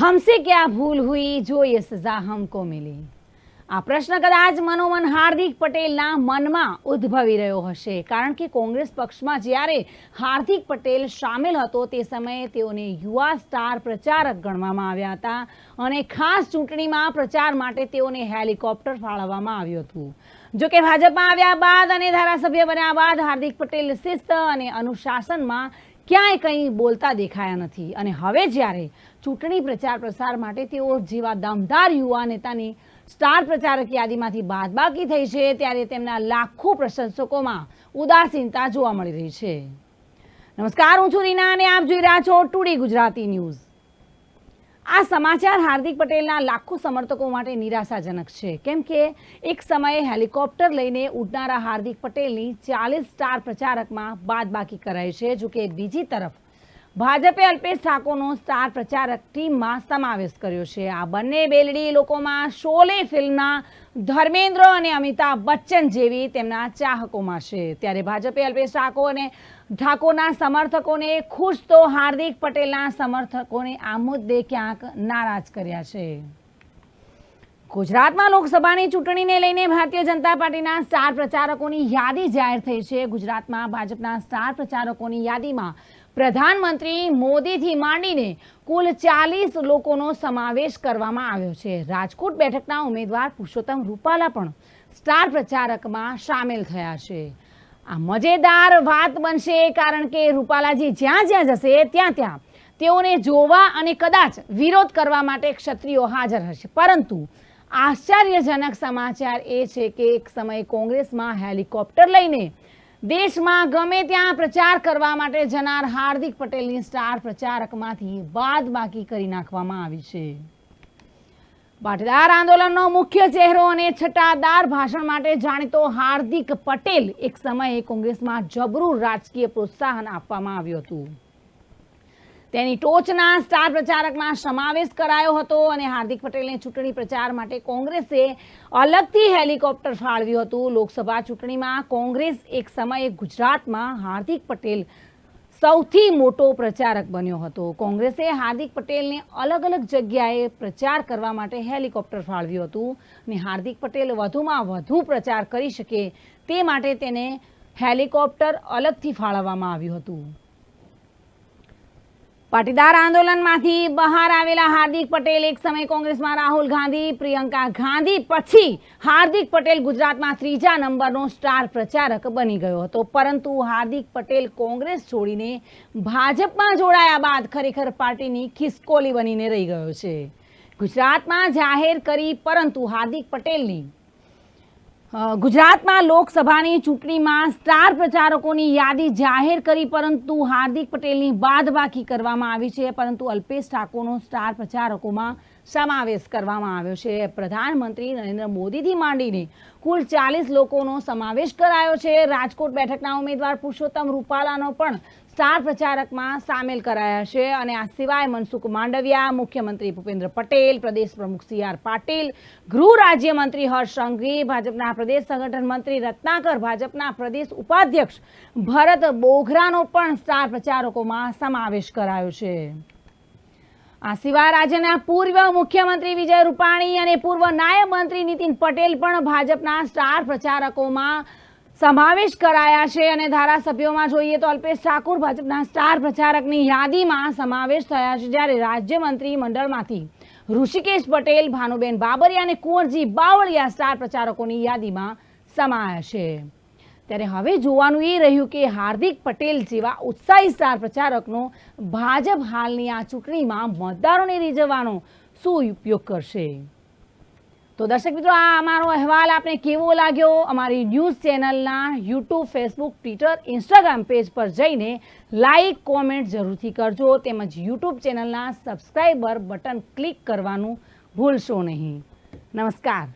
हमसे क्या भूल हुई जो ये सजा हमको मिली આ પ્રશ્ન કદાચ મનોમન હાર્દિક પટેલના મનમાં ઉદ્ભવી રહ્યો હશે કારણ કે કોંગ્રેસ પક્ષમાં જ્યારે હાર્દિક પટેલ સામેલ હતો તે સમયે તેઓને યુવા સ્ટાર પ્રચારક ગણવામાં આવ્યા હતા અને ખાસ ચૂંટણીમાં પ્રચાર માટે તેઓને હેલિકોપ્ટર ફાળવવામાં આવ્યું હતું જો કે ભાજપમાં આવ્યા બાદ અને ધારાસભ્ય બન્યા બાદ હાર્દિક પટેલ શિસ્ત અને અનુશાસનમાં ક્યાંય કંઈ બોલતા દેખાયા નથી. અને હવે જ્યારે ચૂંટણી પ્રચાર પ્રસાર માટે તેઓ જેવા દમદાર યુવા નેતાની સ્ટાર પ્રચારક યાદીમાંથી બાદબાકી થઈ છે, ત્યારે તેમના લાખો પ્રશંસકોમાં ઉદાસીનતા જોવા મળી રહી છે. નમસ્કાર, હું છું રીના અને આપ જોઈ રહ્યા છો ટુડે ગુજરાતી ન્યૂઝ. આ સમાચાર હાર્દિક પટેલના લાખો સમર્થકો માટે નિરાશાજનક છે. કેમ કે એક સમયે હેલિકોપ્ટર લઈને ઉડનારા હાર્દિક પટેલની ચાલીસ સ્ટાર પ્રચારકમાં બાદબાકી કરાઈ છે. જોકે બીજી તરફ ભાજપે અલ્પેશ ઠાકોરનો સ્ટાર પ્રચારક ટીમમાં સમાવેશ કર્યો છે. આ બંને બેલડી લોકોમાં શોલે ફિલ્મના ધર્મેન્દ્ર અને અમિતાભ બચ્ચન જેવી તેમના ચાહકોમાં છે. ત્યારે ભાજપે અલ્પેશ ઠાકોર અને ઠાકોરના સમર્થકોને ખુશ તો હાર્દિક પટેલના સમર્થકોને આ મુદ્દે ક્યાંક નારાજ કર્યા છે. ગુજરાતમાં લોકસભાની ચૂંટણીને લઈને ભારતીય જનતા પાર્ટીના સ્ટાર પ્રચારકોની યાદી જાહેર થઈ છે. ગુજરાતમાં ભાજપના સ્ટાર પ્રચારકોની યાદીમાં પ્રધાનમંત્રી મોદીથી માંડીને કુલ ચાલીસ લોકોનો સમાવેશ કરવામાં આવ્યો છે. રાજકોટ બેઠકના ઉમેદવાર પુરુષોત્તમ રૂપાલા પણ સ્ટાર પ્રચારકમાં સામેલ થયા છે. આ મજેદાર વાત બનશે કારણ કે રૂપાલાજી જ્યાં જ્યાં જશે, ત્યાં ત્યાં તેઓને જોવા અને કદાચ વિરોધ કરવા માટે ક્ષત્રિયો હાજર હશે. પરંતુ આશ્ચર્યજનક સમાચાર એ છે કે એક સમયે કોંગ્રેસમાં હેલિકોપ્ટર લઈને દેશમાં ગમે ત્યાં પ્રચાર કરવા માટે જનાર હાર્દિક પટેલની સ્ટાર પ્રચારકમાંથી બાદ બાકી કરી નાખવામાં આવી છે. પાટીદાર આંદોલનનો મુખ્ય ચહેરો અને છટાદાર ભાષણ માટે જાણીતો હાર્દિક પટેલ એક સમયે કોંગ્રેસમાં જબરું રાજકીય પ્રોત્સાહન આપવામાં આવ્યું હતું. તેની ટોચના સ્ટાર પ્રચારકમાં સમાવેશ કરાયો હતો અને હાર્દિક પટેલને ચૂંટણી પ્રચાર માટે કોંગ્રેસે અલગથી હેલિકોપ્ટર ફાળવ્યું હતું. લોકસભા ચૂંટણીમાં કોંગ્રેસ એક સમયે ગુજરાતમાં હાર્દિક પટેલ સૌથી મોટો પ્રચારક બન્યો હતો. કોંગ્રેસે હાર્દિક પટેલને અલગ અલગ જગ્યાએ પ્રચાર કરવા માટે હેલિકોપ્ટર ફાળવ્યું હતું અને હાર્દિક પટેલ વધુમાં વધુ પ્રચાર કરી શકે તે માટે તેને હેલિકોપ્ટર અલગથી ફાળવવામાં આવ્યું હતું. પાટીદાર આંદોલનમાંથી બહાર આવેલા હાર્દિક પટેલ, એક સમય કોંગ્રેસમાં રાહુલ ગાંધી, પ્રિયંકા ગાંધી, પછી હાર્દિક પટેલ ગુજરાતમાં ત્રીજા નંબરનો સ્ટાર પ્રચારક બની ગયો હતો. પરંતુ હાર્દિક પટેલ કોંગ્રેસ છોડીને ભાજપમાં જોડાયા બાદ ખરેખર પાર્ટીની ખિસકોલી બનીને રહી ગયો છે. ગુજરાતમાં જાહેર કરી, પરંતુ હાર્દિક પટેલની ગુજરાતમાં લોકસભાની ચૂંટણીમાં સ્ટાર પ્રચારકોની યાદી જાહેર કરી, પરંતુ હાર્દિક પટેલની બાદબાકી કરવામાં આવી છે. પરંતુ અલ્પેશ ઠાકોરનો સ્ટાર પ્રચારકોમાં સમાવેશ કરવામાં આવ્યો છે. પ્રધાનમંત્રી નરેન્દ્ર મોદીથી માંડીને કુલ ચાલીસ લોકોનો સમાવેશ કરાયો છે. રાજકોટ બેઠકના ઉમેદવાર પુરુષોત્તમ રૂપાલાનો પણ સ્ટાર પ્રચારકમાં સામેલ કરાયા છે અને આ સિવાય મનસુખ માંડવિયા, મુખ્યમંત્રી ભૂપેન્દ્ર પટેલ, પ્રદેશ પ્રમુખ સી આર પાટીલ, ગૃહ રાજ્યમંત્રી હર્ષ સંઘવી, ભાજપના પ્રદેશ સંગઠન મંત્રી રત્નાકર, ભાજપના પ્રદેશ ઉપાધ્યક્ષ ભરત બોઘરાનો પણ સ્ટાર પ્રચારકોમાં સમાવેશ કરાયો છે. આ સિવાય રાજ્યના પૂર્વ મુખ્યમંત્રી વિજય રૂપાણી અને પૂર્વ નાયબ મંત્રી નીતિન પટેલ પણ ભાજપના સ્ટાર પ્રચારકોમાં સમાવેશ કરાયા છે અને ધારાસભ્યોમાં જોઈએ તો અલ્પેશ ઠાકુર ભાજપના સ્ટાર પ્રચારકની યાદીમાં સમાવેશ થયા છે જ્યારે રાજ્યમંત્રી મંડળમાંથી ઋષિકેશ પટેલ, ભાનુબેન બાબરિયા અને કુંવરજી બાવળિયા સ્ટાર પ્રચારકોની યાદીમાં સમાયા છે. ત્યારે હવે જોવાનું એ રહ્યું કે હાર્દિક પટેલ જેવા ઉત્સાહી સ્ટાર પ્રચારકનો ભાજપ હાલની આ ચૂંટણીમાં મતદારોને રીઝવવાનો શું ઉપયોગ કરશે? તો દર્શક મિત્રો, આ અમારો અહેવાલ આપને કેવો લાગ્યો? અમારી ન્યૂઝ ચેનલના YouTube, Facebook, Twitter, Instagram page પર જઈને લાઈક, કોમેન્ટ જરૂરથી કરજો. તેમજ યુટ્યુબ ચેનલના સબસ્ક્રાઈબર બટન ક્લિક કરવાનું ભૂલશો નહીં. નમસ્કાર.